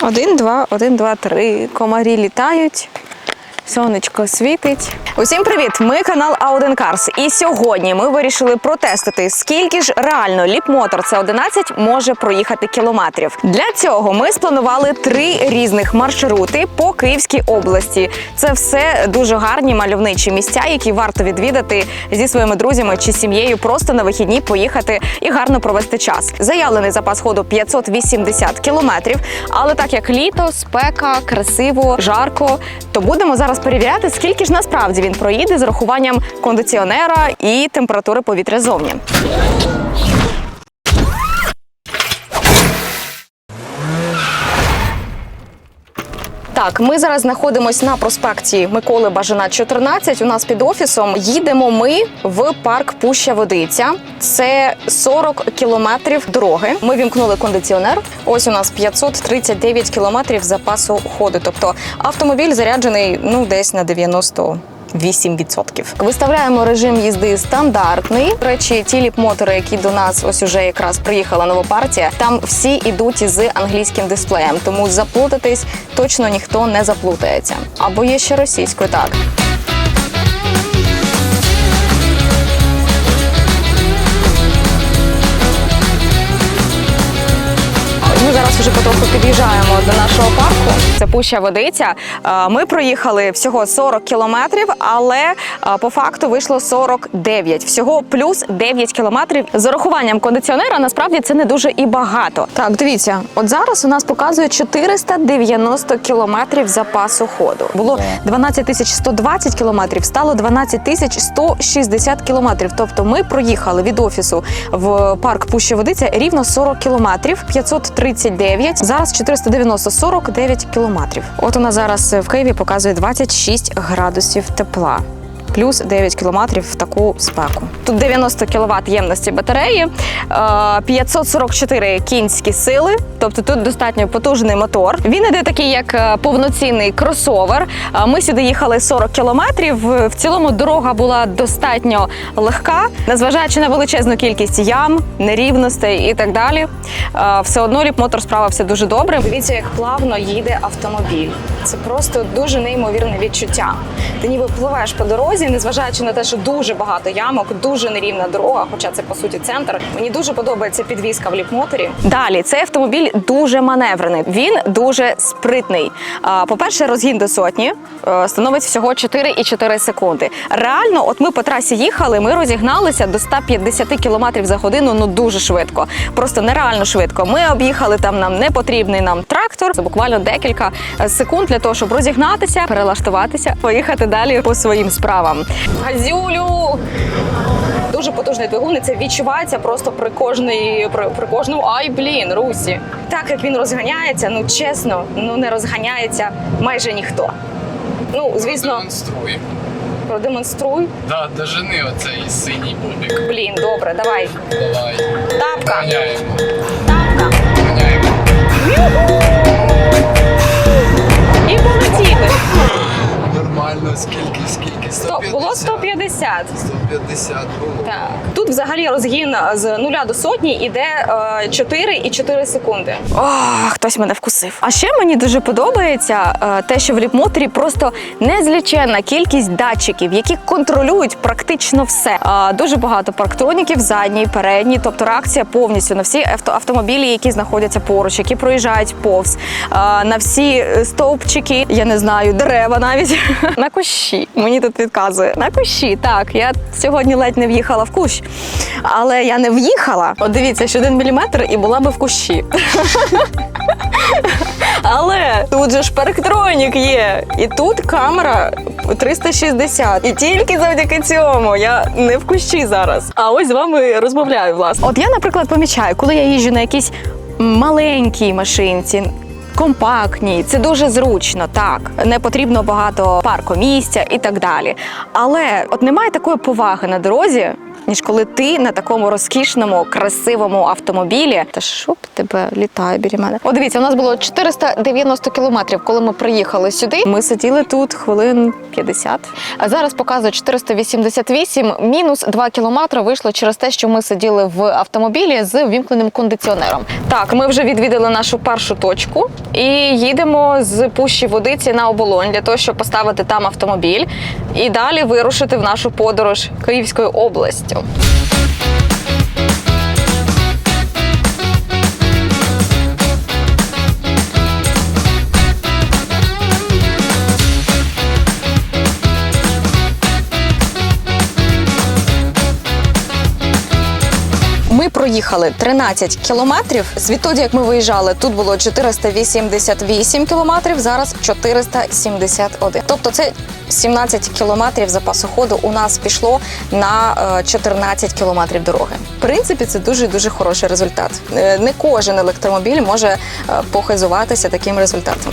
Один, два, один, два, три. Комарі літають. Сонечко світить. Усім привіт! Ми канал Auden Cars. І сьогодні ми вирішили протестити, скільки ж реально ліпмотор c 11 може проїхати кілометрів. Для цього ми спланували три різних маршрути по Київській області. Це все дуже гарні мальовничі місця, які варто відвідати зі своїми друзями чи сім'єю, просто на вихідні поїхати і гарно провести час. Заявлений запас ходу 580 кілометрів. Але так як літо, спека, красиво, жарко, то будемо зараз перевіряти, скільки ж насправді він проїде з рахуванням кондиціонера і температури повітря зовні. Так, ми зараз знаходимося на проспекті Миколи Бажана, 14. У нас під офісом їдемо ми в парк Пуща Водиця. Це 40 кілометрів дороги. Ми вімкнули кондиціонер. Ось у нас 539 кілометрів запасу ходу. Тобто автомобіль заряджений ну десь на 90 8%. Виставляємо режим їзди стандартний. До речі, ті ліп-мотори, які до нас ось уже якраз приїхала нова партія, там всі ідуть з англійським дисплеєм, тому заплутатись точно ніхто не заплутається. Або є ще російською, так. Зараз вже потроху під'їжджаємо до нашого парку. Це Пуща Водиця. Е, Ми проїхали всього 40 кілометрів, але е, по факту вийшло 49. Всього плюс 9 кілометрів. З урахуванням кондиціонера насправді це не дуже і багато. Так, дивіться, от зараз у нас показує 490 кілометрів запасу ходу. Було 12 тисяч 120 кілометрів, стало 12 тисяч 160 кілометрів. Тобто ми проїхали від офісу в парк Пуща Водиця рівно 40 кілометрів, 539. Зараз 490 49 кілометрів. От нас зараз в Києві показує 26 градусів тепла. Плюс 9 кілометрів в таку спеку. Тут 90 кВт ємності батареї, е, 544 кінські сили, тобто тут достатньо потужний мотор. Він іде такий, як е, повноцінний кросовер. Е, Ми сюди їхали 40 кілометрів. В цілому дорога була достатньо легка, незважаючи на величезну кількість ям, нерівностей і так далі. Е, Все одно ліп-мотор справився дуже добре. Дивіться, як плавно їде автомобіль. Це просто дуже неймовірне відчуття. Ти ніби пливеш по дорозі, незважаючи на те, що дуже багато ямок, дуже нерівна дорога, хоча це по суті центр. Мені дуже подобається підвізка в ліпмоторі. Далі цей автомобіль дуже маневрений. Він дуже спритний. По-перше, розгін до сотні е, становить всього 4,4 секунди. Реально, от ми по трасі їхали, ми розігналися до 150 км за годину. Ну дуже швидко, просто нереально швидко. Ми об'їхали там нам непотрібний нам трактор. Це буквально декілька е, секунд для того, щоб розігнатися, перелаштуватися, поїхати далі по своїм справам. Газюлю! Дуже потужний двигун, і це відчувається просто при кожній при, при кожному ай блін, русі. Так як він розганяється, ну чесно, ну не розганяється майже ніхто. Ну, звісно, Демонструй. продемонструй. Да, дожени оцей синій бобік. Блін, добре, давай. Давай. Тапка, Ганяємо. тапка. Ганяємо. Нормально, скільки, скільки? Сто, було 150. 150 було. Так. Тут взагалі розгін з нуля до сотні іде е, 4,4 секунди. О, хтось мене вкусив. А ще мені дуже подобається е, те, що в ліпмоторі просто незліченна кількість датчиків, які контролюють практично все. Е, дуже багато парктроніків, задній, передній, тобто реакція повністю на всі автомобілі, які знаходяться поруч, які проїжджають повз, на всі стовпчики, я не знаю, дерева навіть на кущі. Мені тут підказує. На кущі, так. Я сьогодні ледь не в'їхала в кущ, але я не в'їхала. От дивіться, ще один міліметр і була би в кущі. Але тут же ж парктронік є. І тут камера 360. І тільки завдяки цьому я не в кущі зараз. А ось з вами розмовляю, власне. От я, наприклад, помічаю, коли я їжджу на якійсь маленькій машинці. Компактній, це дуже зручно, так не потрібно багато паркомісця і так далі. Але от немає такої поваги на дорозі, ніж коли ти на такому розкішному, красивому автомобілі. Та б тебе літає біля мене? О, дивіться, у нас було 490 кілометрів, коли ми приїхали сюди. Ми сиділи тут хвилин 50. А зараз показує 488. Мінус 2 кілометри вийшло через те, що ми сиділи в автомобілі з вімкненим кондиціонером. Так, ми вже відвідали нашу першу точку і їдемо з пущі водиці на оболонь для того, щоб поставити там автомобіль і далі вирушити в нашу подорож Київською областю. Ми проїхали 13 кілометрів. Звідтоді, як ми виїжджали, тут було 488 кілометрів, зараз 471. Тобто це 17 кілометрів запасу ходу у нас пішло на е, 14 кілометрів дороги. В принципі, це дуже дуже хороший результат. Е, Не кожен електромобіль може е, похизуватися таким результатом.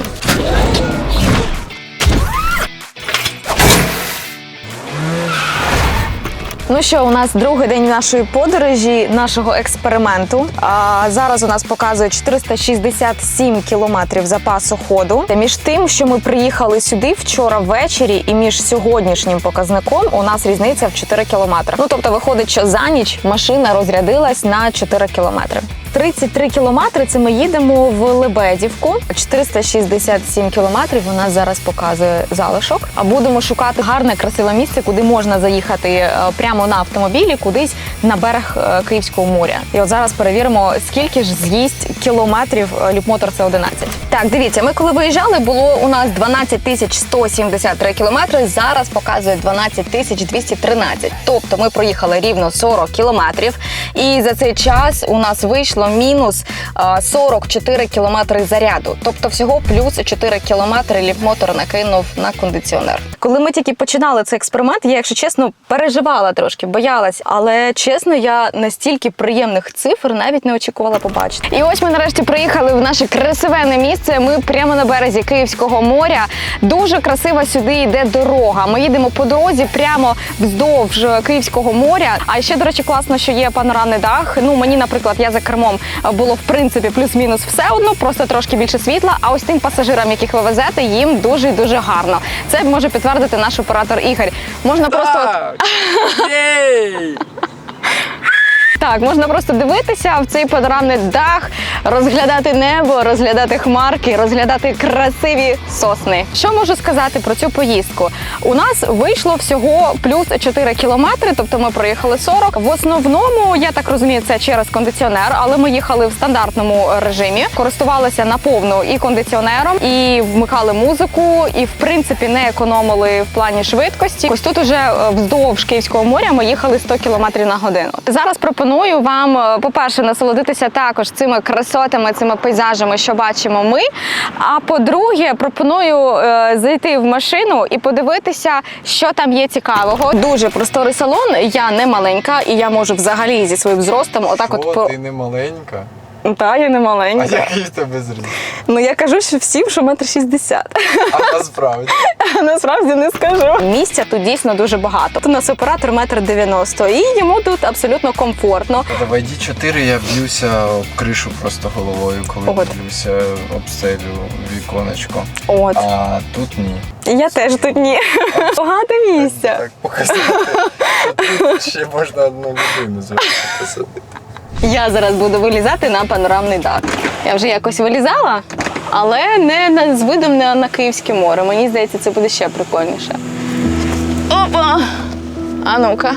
Ну що, у нас другий день нашої подорожі, нашого експерименту. А зараз у нас показує 467 кілометрів запасу ходу. Між тим, що ми приїхали сюди вчора ввечері, і між сьогоднішнім показником у нас різниця в 4 кілометри. Ну тобто, виходить, що за ніч машина розрядилась на 4 кілометри. 33 кілометри це ми їдемо в Лебедівку. 467 кілометрів нас зараз показує залишок. А будемо шукати гарне, красиве місце, куди можна заїхати е, прямо на автомобілі, кудись на берег е, Київського моря. І от зараз перевіримо, скільки ж з'їсть кілометрів е, Люпмотор це 11. Так, дивіться, ми коли виїжджали, було у нас 12 тисяч 173 кілометри. Зараз показує 12 тисяч 213. Тобто ми проїхали рівно 40 кілометрів. І за цей час у нас вийшло мінус 44 кілометри заряду. Тобто всього плюс 4 кілометри ліпмотор накинув на кондиціонер. Коли ми тільки починали цей експеримент, я, якщо чесно, переживала трошки, боялась. Але чесно, я настільки приємних цифр навіть не очікувала побачити. І ось ми нарешті приїхали в наше красивенне місце. Ми прямо на березі Київського моря. Дуже красива сюди йде дорога. Ми їдемо по дорозі прямо вздовж Київського моря. А ще, до речі, класно, що є панорамний дах. Ну мені, наприклад, я за кермом було в принципі плюс-мінус все одно, просто трошки більше світла. А ось тим пасажирам, яких ви везете, їм дуже і дуже гарно. Це може підтвердити наш оператор Ігор. Можна просто от- Єй! Так, можна просто дивитися в цей панорамний дах, розглядати небо, розглядати хмарки, розглядати красиві сосни. Що можу сказати про цю поїздку? У нас вийшло всього плюс 4 кілометри, тобто ми проїхали 40. В основному, я так розумію, це через кондиціонер, але ми їхали в стандартному режимі, користувалися наповну і кондиціонером, і вмикали музику, і в принципі не економили в плані швидкості. Ось тут уже е, вздовж Київського моря ми їхали 100 км на годину. Зараз пропоную вам, е, по-перше, насолодитися також цими красотами, цими пейзажами, що бачимо ми. А по-друге, пропоную е, зайти в машину і подивитися, що там є цікавого. Дуже просторий салон. Я не маленька, і я можу взагалі зі своїм зростом, отак, от О, по ти не маленька. Та я не А який в тебе зріст? Ну я кажу, що всім, що метр шістдесят. А насправді. Насправді не скажу. Місця тут дійсно дуже багато. Тут у нас оператор метр дев'яносто, і йому тут абсолютно комфортно. В ID4 я б'юся об кришу просто головою, коли От. дивлюся об стелю віконечко. От А тут ні. я теж тут ні. Багато місця. Так показати. Тут ще можна одну людину посадити. Я зараз буду вилізати на панорамний дах. Я вже якось вилізала, але не з видом на, на Київське море. Мені здається, це буде ще прикольніше. Опа! А ну-ка.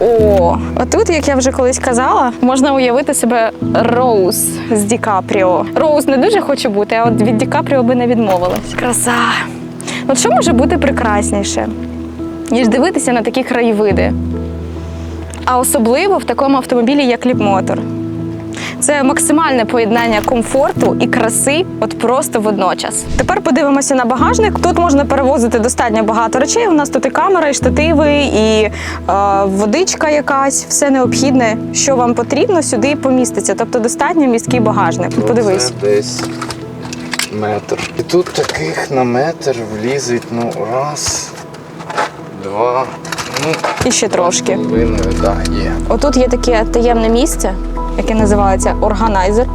О, а тут, як я вже колись казала, можна уявити себе Роуз з Ді Капріо. Роуз не дуже хоче бути, а от від Ді Капріо би не відмовилась. Краса. От що може бути прекрасніше, ніж дивитися на такі краєвиди? А особливо в такому автомобілі, як Ліпмотор. Це максимальне поєднання комфорту і краси, от просто водночас. Тепер подивимося на багажник. Тут можна перевозити достатньо багато речей. У нас тут і камера, і штативи, і е, водичка якась, все необхідне, що вам потрібно, сюди поміститься. Тобто достатньо міський багажник. Подивись. Це десь метр. І тут таких на метр влізить, ну, раз, два, І ще трошки. так, є. Отут є таке таємне місце, яке називається органайзер.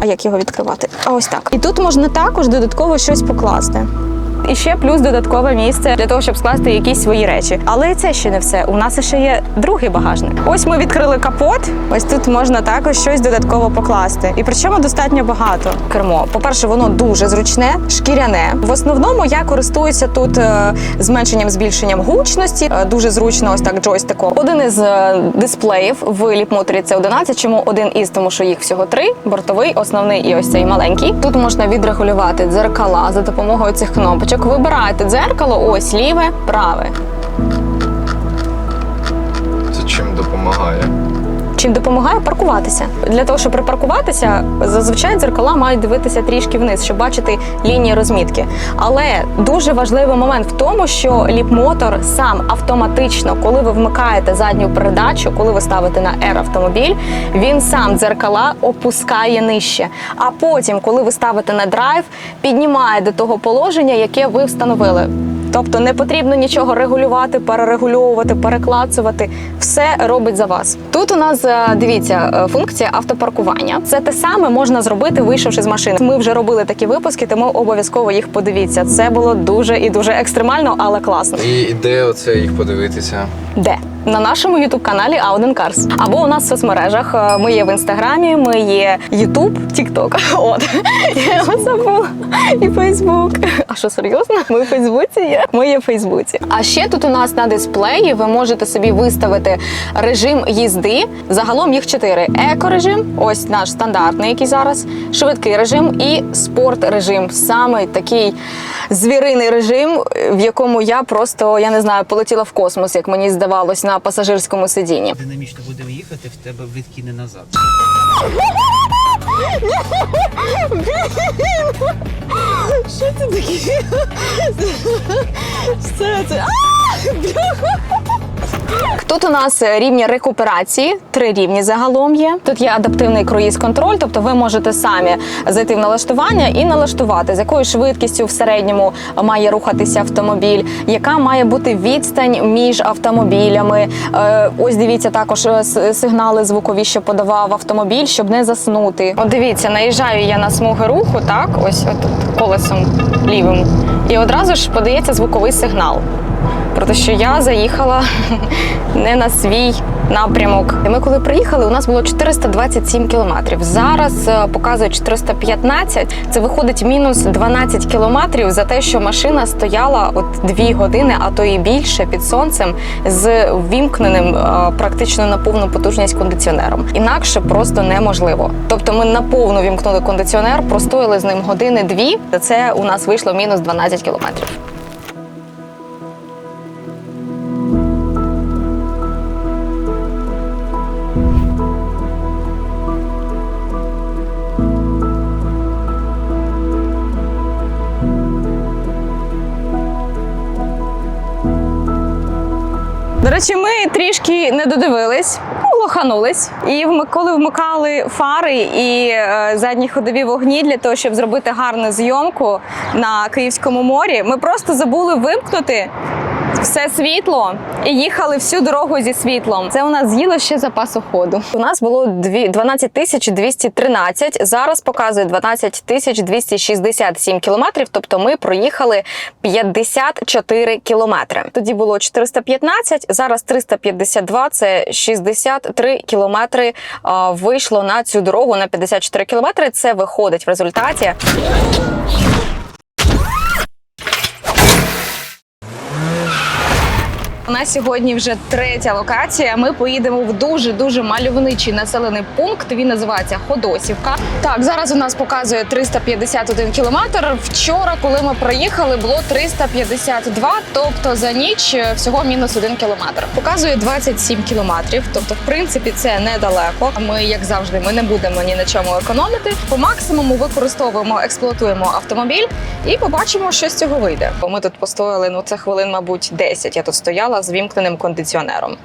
А як його відкривати? А ось так. І тут можна також додатково щось покласти. І ще плюс додаткове місце для того, щоб скласти якісь свої речі. Але це ще не все. У нас ще є другий багажник. Ось ми відкрили капот. Ось тут можна також щось додатково покласти. І причому достатньо багато. Кермо. По-перше, воно дуже зручне, шкіряне. В основному я користуюся тут е, зменшенням збільшенням гучності. Е, Дуже зручно, ось так джойстиком. Один із е, дисплеїв в ліпмоторі це 11. Чому один із? Тому що їх всього три: бортовий, основний і ось цей маленький. Тут можна відрегулювати дзеркала за допомогою цих кнопочок. Вибираєте дзеркало, ось ліве, праве. Це чим допомагає? Чим допомагає паркуватися. Для того, щоб припаркуватися, зазвичай дзеркала мають дивитися трішки вниз, щоб бачити лінії розмітки. Але дуже важливий момент в тому, що ліпмотор сам автоматично, коли ви вмикаєте задню передачу, коли ви ставите на R автомобіль, він сам дзеркала опускає нижче. А потім, коли ви ставите на драйв, піднімає до того положення, яке ви встановили. Тобто не потрібно нічого регулювати, перерегульовувати, переклацувати. Все робить за вас. Тут у нас е, дивіться е, функція автопаркування. Це те саме можна зробити, вийшовши з машини. Ми вже робили такі випуски, тому обов'язково їх подивіться. Це було дуже і дуже екстремально, але класно. І де оце їх подивитися? Де? На нашому ютуб каналі Auden Cars. Або у нас в соцмережах. Е, Ми є в інстаграмі, ми є Ютуб, Тікток. От я забула. І Фейсбук. А що серйозно? Ми в Фейсбуці є. Ми є в Фейсбуці. А ще тут у нас на дисплеї ви можете собі виставити режим їзди. Загалом їх чотири: екорежим, ось наш стандартний, який зараз, швидкий режим і спорт режим. Саме такий звіриний режим, в якому я просто я не знаю, полетіла в космос, як мені здавалось, на пасажирському сидінні. динамічно буде їхати, в тебе відкине назад. Що це таке? Все це. Тут у нас рівні рекуперації, три рівні загалом є. Тут є адаптивний круїз-контроль, тобто ви можете самі зайти в налаштування і налаштувати, з якою швидкістю в середньому має рухатися автомобіль, яка має бути відстань між автомобілями. Е, Ось дивіться також е, сигнали звукові, що подавав автомобіль, щоб не заснути. От дивіться, наїжджаю я на смуги руху, так, ось отут колесом лівим, і одразу ж подається звуковий сигнал те, що я заїхала не на свій напрямок. Ми коли приїхали, у нас було 427 кілометрів. Зараз е, показує 415. Це виходить мінус 12 кілометрів за те, що машина стояла от 2 години, а то і більше під сонцем з ввімкненим е, практично на повну потужність кондиціонером. Інакше просто неможливо. Тобто ми на повну вімкнули кондиціонер, простояли з ним години дві. Це у нас вийшло мінус 12 кілометрів. Трішки не додивились, ну, лоханулись. І коли вмикали фари і е, задні ходові вогні для того, щоб зробити гарну зйомку на Київському морі, ми просто забули вимкнути. Все світло і їхали всю дорогу зі світлом. Це у нас з'їло ще запасу ходу. У нас було дві- 12 тисяч 213, Зараз показує 12 тисяч 267 кілометрів. Тобто ми проїхали 54 кілометри. Тоді було 415, зараз 352, Це 63 кілометри. Вийшло на цю дорогу на 54 кілометри. Це виходить в результаті. У нас сьогодні вже третя локація. Ми поїдемо в дуже дуже мальовничий населений пункт. Він називається Ходосівка. Так, зараз у нас показує 351 кілометр. Вчора, коли ми проїхали, було 352, тобто за ніч е, всього мінус один кілометр. Показує 27 кілометрів. Тобто, в принципі, це недалеко. Ми, як завжди, ми не будемо ні на чому економити. По максимуму використовуємо, експлуатуємо автомобіль і побачимо, що з цього вийде. Бо ми тут постояли, ну це хвилин, мабуть, 10. Я тут стояла з вімкненим кондиціонером.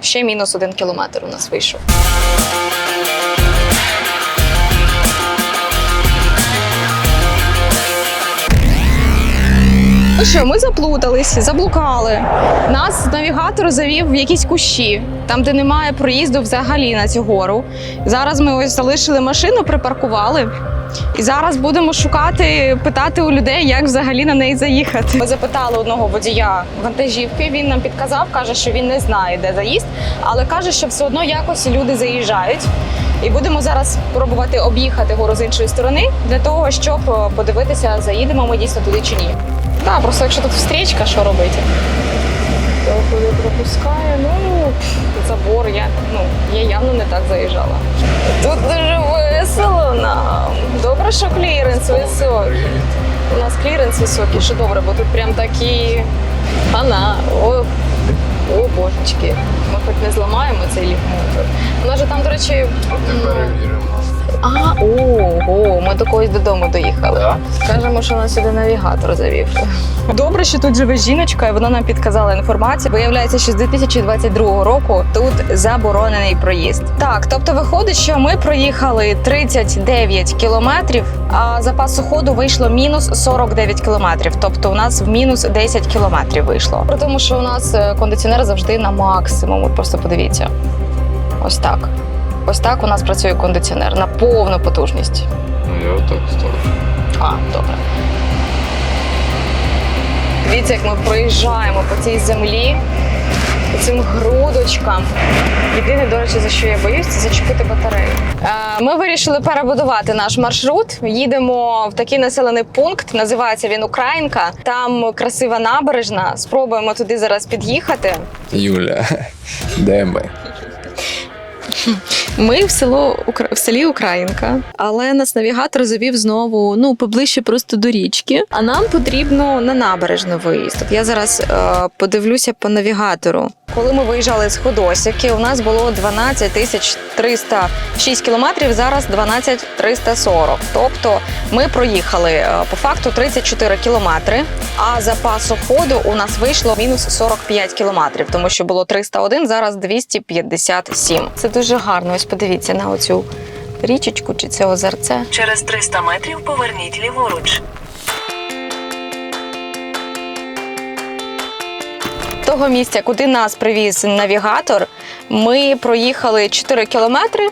Ще мінус один кілометр у нас вийшов. Ну що, ми заплутались, заблукали. Нас навігатор завів в якісь кущі, там, де немає проїзду взагалі на цю гору. Зараз ми ось залишили машину, припаркували. І зараз будемо шукати, питати у людей, як взагалі на неї заїхати. Ми запитали одного водія вантажівки. Він нам підказав, каже, що він не знає, де заїзд, але каже, що все одно якось люди заїжджають. І будемо зараз пробувати об'їхати гору з іншої сторони для того, щоб е, подивитися, заїдемо ми дійсно туди чи ні. Так, просто якщо тут встрічка, що робити? Коли пропускає, ну забор я ну я явно не так заїжджала. Тут дуже весело нам. Добре, що кліренс високий. У нас кліренс високий, що добре, бо тут прям такі. пана. о, о божечки. Ми хоч не зламаємо цей ліфмотор. У нас же там, до речі, перевіримо. А, ого, ми до когось додому доїхали. Скажемо, що нас сюди навігатор завів. Добре, що тут живе жіночка, і вона нам підказала інформацію. Виявляється, що з 2022 року тут заборонений проїзд. Так, тобто виходить, що ми проїхали 39 кілометрів, а запасу ходу вийшло мінус 49 кілометрів. Тобто у нас в мінус 10 кілометрів вийшло. При тому, що у нас е, кондиціонер завжди на максимум. Просто подивіться. Ось так. Ось так у нас працює кондиціонер на повну потужність. Ну я отак ставлю. А, добре. Дивіться, як ми проїжджаємо по цій землі, по цим грудочкам. Єдине, до речі, за що я боюсь, це зачепити батарею. Е, Ми вирішили перебудувати наш маршрут. Їдемо в такий населений пункт, називається він Українка. Там красива набережна. Спробуємо туди зараз під'їхати. Юля, де ми? Ми в село в селі Українка, але нас навігатор завів знову ну поближче просто до річки. А нам потрібно на набережну виїзд. Я зараз е, подивлюся по навігатору. Коли ми виїжджали з Ходосівки, у нас було 12 тисяч 306 кілометрів. Зараз 12 340. Тобто ми проїхали е, по факту 34 кілометри. А запасу ходу у нас вийшло мінус 45 кілометрів, тому що було 301, зараз 257. Це дуже гарно. Ось подивіться на оцю річечку чи це озерце. Через 300 метрів поверніть ліворуч. Того місця, куди нас привіз навігатор, ми проїхали 4 кілометри.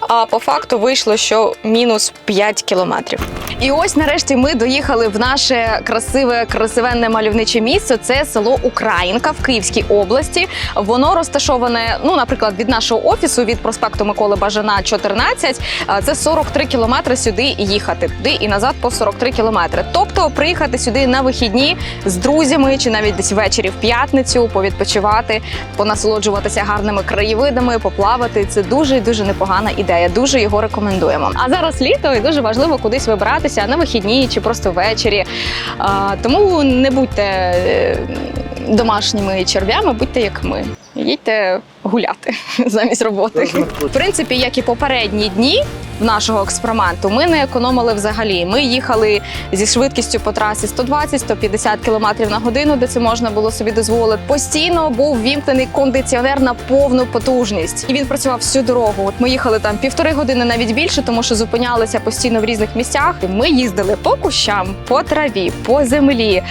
А по факту вийшло, що мінус 5 кілометрів. І ось нарешті ми доїхали в наше красиве, красивенне мальовниче місце. Це село Українка в Київській області. Воно розташоване, ну, наприклад, від нашого офісу, від проспекту Миколи Бажана, 14. а, Це 43 кілометри сюди їхати, туди і назад по 43 кілометри. Тобто приїхати сюди на вихідні з друзями чи навіть десь ввечері в п'ятницю, повідпочивати, понасолоджуватися гарними краєвидами, поплавати. Це дуже дуже непогана ідея. Дуже його рекомендуємо. А зараз літо і дуже важливо кудись вибиратися на вихідні чи просто ввечері. Тому не будьте е, домашніми черв'ями, будьте як ми. Їдьте гуляти замість роботи. В принципі, як і попередні дні нашого експерименту, ми не економили взагалі. Ми їхали зі швидкістю по трасі 120-150 км на годину, де це можна було собі дозволити. Постійно був вімкнений кондиціонер на повну потужність, і він працював всю дорогу. От ми їхали там півтори години, навіть більше, тому що зупинялися постійно в різних місцях. Ми їздили по кущам, по траві, по землі,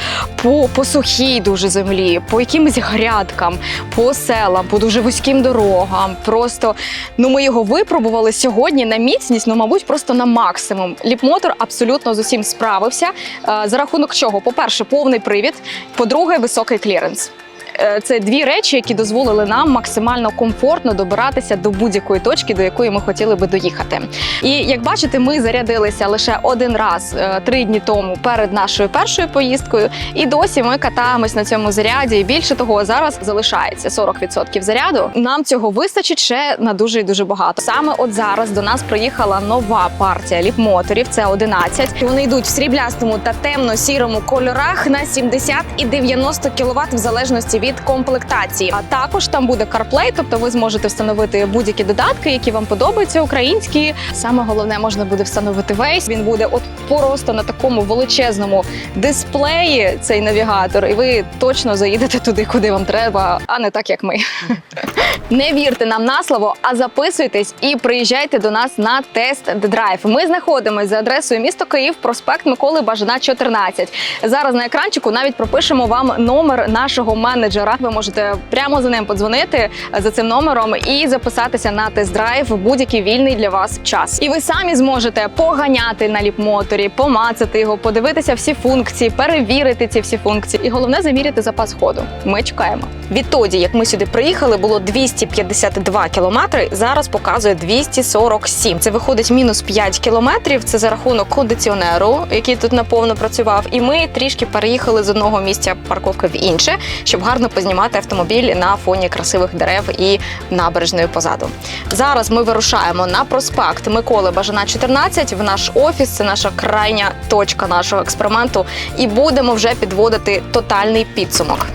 по, по сухій дуже землі, по якимось грядкам, по селам, по дуже вузьким дорогам. Просто ну ми його випробували сьогодні на міцність, ну мабуть, просто на максимум. Ліпмотор абсолютно з усім справився. Е, За рахунок чого? По-перше, повний привід, по-друге, високий кліренс. Е, Це дві речі, які дозволили нам максимально комфортно добиратися до будь-якої точки, до якої ми хотіли би доїхати. І як бачите, ми зарядилися лише один раз е, три дні тому перед нашою першою поїздкою, і досі ми катаємось на цьому заряді. І більше того, зараз залишається 40% заряду. Нам цього вистачить ще на дуже і дуже багато. Саме от зараз до нас приїхала нова партія ліпмоторів. Це 11. Вони йдуть в сріблястому та темно-сірому кольорах на 70 і 90 кВт в залежності від комплектації. А також там буде CarPlay, тобто ви зможете встановити будь-які додатки, які вам подобаються, українські. Саме головне можна буде встановити Waze. Він буде от просто на такому величезному дисплеї цей навігатор, і ви точно заїдете туди, куди вам треба, а не так як ми. Не вірте нам на слово, а записуйтесь і приїжджайте до нас на тест-драйв. Ми знаходимося за адресою місто Київ, проспект Миколи Бажана, 14. Зараз на екранчику навіть пропишемо вам номер нашого менеджера. Ви можете прямо за ним подзвонити за цим номером і записатися на тест-драйв в будь-який вільний для вас час. І ви самі зможете поганяти на ліпмоторі, помацати його, подивитися всі функції, перевірити ці всі функції. І головне заміряти запас ходу. Ми чекаємо. Відтоді, як ми сюди приїхали, було 252 кілометри. Зараз показує 247. Це виходить мінус 5 кілометрів. Це за рахунок кондиціонеру, який тут наповно працював. І ми трішки переїхали з одного місця парковки в інше, щоб гарно познімати автомобіль на фоні красивих дерев і набережної позаду. Зараз ми вирушаємо на проспект Миколи Бажана 14 в наш офіс. Це наша крайня точка нашого експерименту, і будемо вже підводити тотальний підсумок.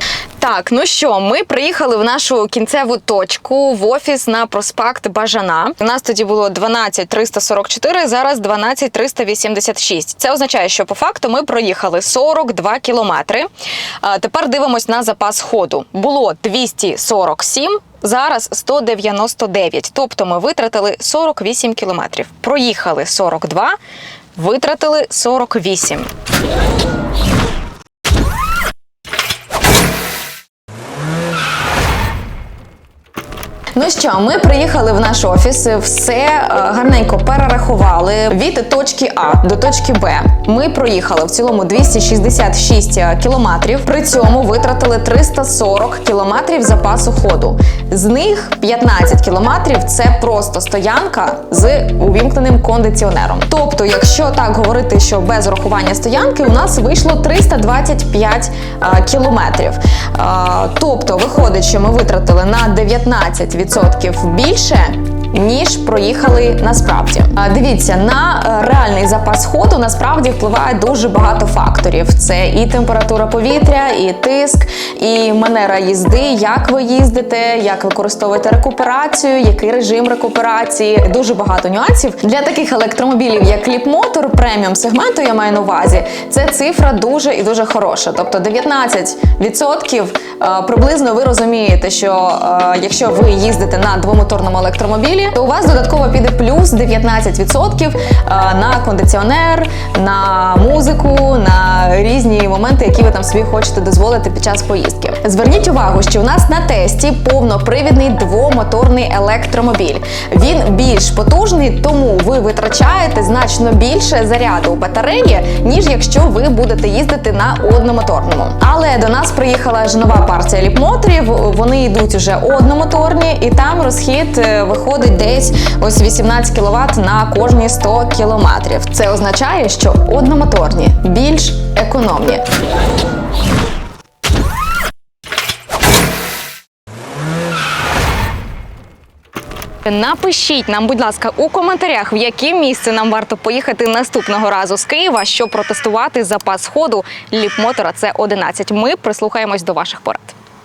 Так, ну що, ми приїхали в нашу кінцеву точку в офіс на проспект Бажана. У нас тоді було 12344, зараз 12386. Це означає, що по факту ми проїхали 42 кілометри. Тепер дивимось на запас ходу. Було 247. Зараз 199, тобто ми витратили 48 кілометрів. Проїхали 42, витратили 48. Ну що, ми приїхали в наш офіс, все е, гарненько перерахували від точки А до точки Б. Ми проїхали в цілому 266 кілометрів. При цьому витратили 340 кілометрів запасу ходу. З них 15 кілометрів це просто стоянка з увімкненим кондиціонером. Тобто, якщо так говорити, що без урахування стоянки, у нас вийшло 325 е, кілометрів. Е, Тобто, виходить, що ми витратили на 19% більше. Ніж проїхали насправді. Дивіться, на е, реальний запас ходу насправді впливає дуже багато факторів: це і температура повітря, і тиск, і манера їзди, як ви їздите, як використовуєте рекуперацію, який режим рекуперації. Дуже багато нюансів для таких електромобілів, як кліп-мотор преміум сегменту. Я маю на увазі. Це цифра дуже і дуже хороша. Тобто 19% е, приблизно ви розумієте, що е, якщо ви їздите на двомоторному електромобілі, то у вас додатково піде плюс 19% е, на кондиціонер, на музику, на різні моменти, які ви там собі хочете дозволити під час поїздки. Зверніть увагу, що у нас на тесті повнопривідний двомоторний електромобіль. Він більш потужний, тому ви витрачаєте значно більше заряду батареї, ніж якщо ви будете їздити на одномоторному. Але до нас приїхала ж нова партія ліпмоторів. Вони йдуть уже одномоторні, і там розхід е, виходить десь ось 18 кВт на кожні 100 кілометрів. Це означає, що одномоторні більш економні. Напишіть нам, будь ласка, у коментарях, в яке місце нам варто поїхати наступного разу з Києва, щоб протестувати запас ходу ліпмотора. Це 11. Ми прислухаємось до ваших порад.